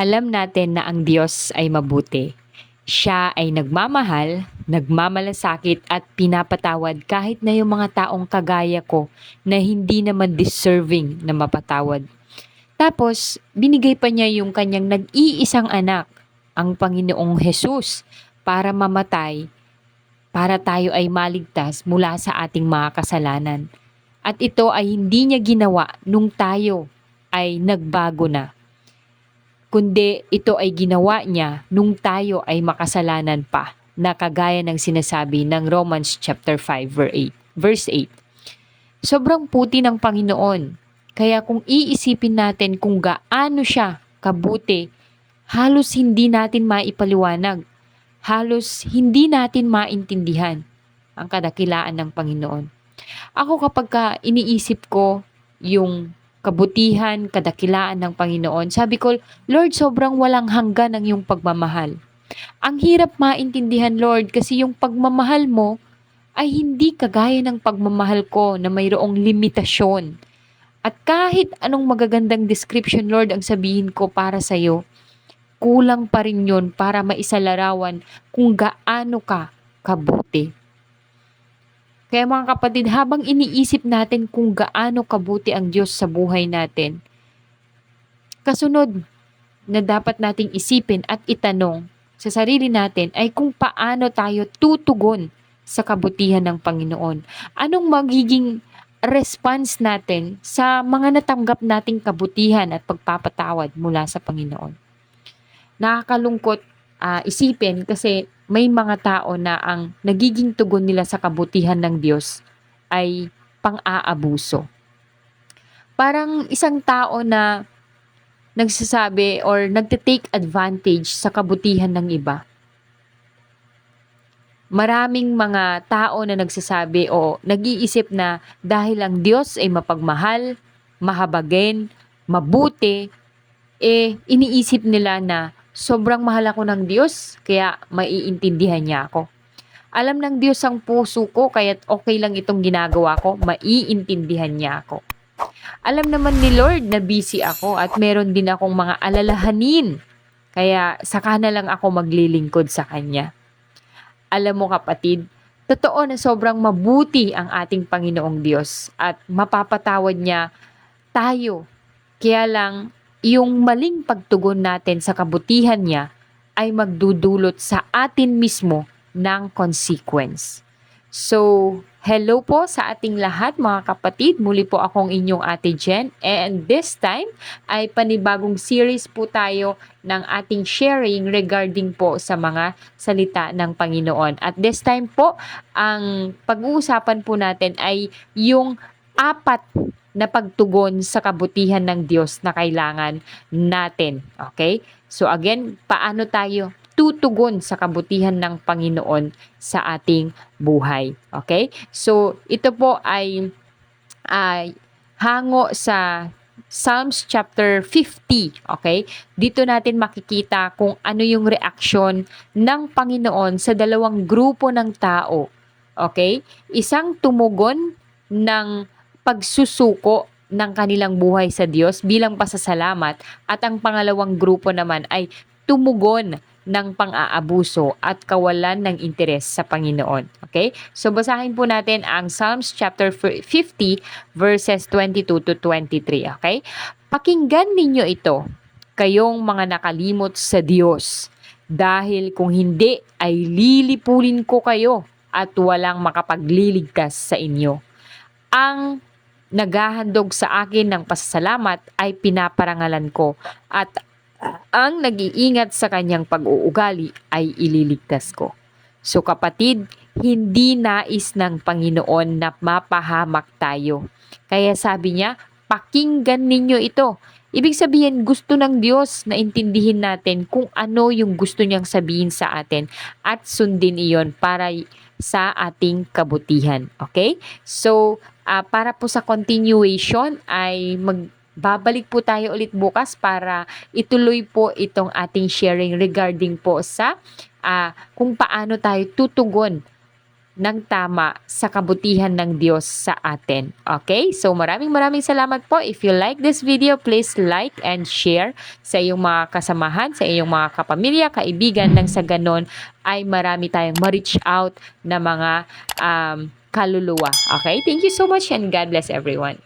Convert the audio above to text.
Alam natin na ang Diyos ay mabuti. Siya ay nagmamahal, nagmamalasakit at pinapatawad kahit na yung mga taong kagaya ko na hindi naman deserving na mapatawad. Tapos, binigay pa niya yung kanyang nag-iisang anak, ang Panginoong Jesus, para mamatay, para tayo ay maligtas mula sa ating mga kasalanan. At ito ay hindi niya ginawa nung tayo ay nagbago na kundi ito ay ginawa niya nung tayo ay makasalanan pa na kagaya ng sinasabi ng Romans chapter 5 verse 8. Sobrang puti ng Panginoon. Kaya kung iisipin natin kung gaano siya kabuti, halos hindi natin maipaliwanag. Halos hindi natin maintindihan ang kadakilaan ng Panginoon. Ako kapag ka iniisip ko yung kabutihan, kadakilaan ng Panginoon. Sabi ko, Lord, sobrang walang hanggan ang iyong pagmamahal. Ang hirap maintindihan, Lord, kasi yung pagmamahal mo ay hindi kagaya ng pagmamahal ko na mayroong limitasyon. At kahit anong magagandang description, Lord, ang sabihin ko para sa iyo, kulang pa rin yun para maisalarawan kung gaano ka kabuti. Kaya mga kapatid, habang iniisip natin kung gaano kabuti ang Diyos sa buhay natin, kasunod na dapat nating isipin at itanong sa sarili natin ay kung paano tayo tutugon sa kabutihan ng Panginoon. Anong magiging response natin sa mga natanggap nating kabutihan at pagpapatawad mula sa Panginoon. Nakakalungkot uh, isipin kasi may mga tao na ang nagiging tugon nila sa kabutihan ng Diyos ay pang-aabuso. Parang isang tao na nagsasabi or nagte-take advantage sa kabutihan ng iba. Maraming mga tao na nagsasabi o nag-iisip na dahil ang Diyos ay mapagmahal, mahabagin, mabuti, eh iniisip nila na sobrang mahal ako ng Diyos, kaya maiintindihan niya ako. Alam ng Diyos ang puso ko, kaya okay lang itong ginagawa ko, maiintindihan niya ako. Alam naman ni Lord na busy ako at meron din akong mga alalahanin, kaya saka na lang ako maglilingkod sa Kanya. Alam mo kapatid, totoo na sobrang mabuti ang ating Panginoong Diyos at mapapatawad niya tayo. Kaya lang yung maling pagtugon natin sa kabutihan niya ay magdudulot sa atin mismo ng consequence. So, hello po sa ating lahat mga kapatid. Muli po akong inyong Ate Jen and this time ay panibagong series po tayo ng ating sharing regarding po sa mga salita ng Panginoon. At this time po, ang pag-uusapan po natin ay yung apat na pagtugon sa kabutihan ng Diyos na kailangan natin. Okay? So again, paano tayo tutugon sa kabutihan ng Panginoon sa ating buhay. Okay? So ito po ay ay hango sa Psalms chapter 50, okay? Dito natin makikita kung ano yung reaksyon ng Panginoon sa dalawang grupo ng tao. Okay? Isang tumugon ng pagsusuko ng kanilang buhay sa Diyos bilang pasasalamat at ang pangalawang grupo naman ay tumugon ng pang-aabuso at kawalan ng interes sa Panginoon. Okay? So basahin po natin ang Psalms chapter 50 verses 22 to 23. Okay? Pakinggan ninyo ito, kayong mga nakalimot sa Diyos. Dahil kung hindi ay lilipulin ko kayo at walang makapagliligtas sa inyo. Ang naghahandog sa akin ng pasasalamat ay pinaparangalan ko at ang nag-iingat sa kanyang pag-uugali ay ililigtas ko. So kapatid, hindi nais ng Panginoon na mapahamak tayo. Kaya sabi niya, pakinggan ninyo ito. Ibig sabihin, gusto ng Diyos na intindihin natin kung ano yung gusto niyang sabihin sa atin at sundin iyon para sa ating kabutihan. Okay? So, uh, para po sa continuation ay magbabalik po tayo ulit bukas para ituloy po itong ating sharing regarding po sa uh, kung paano tayo tutugon ng tama sa kabutihan ng Diyos sa atin. Okay? So maraming maraming salamat po. If you like this video, please like and share sa iyong mga kasamahan, sa iyong mga kapamilya, kaibigan nang sa ganon ay marami tayong ma-reach out na mga um, kaluluwa. Okay? Thank you so much and God bless everyone.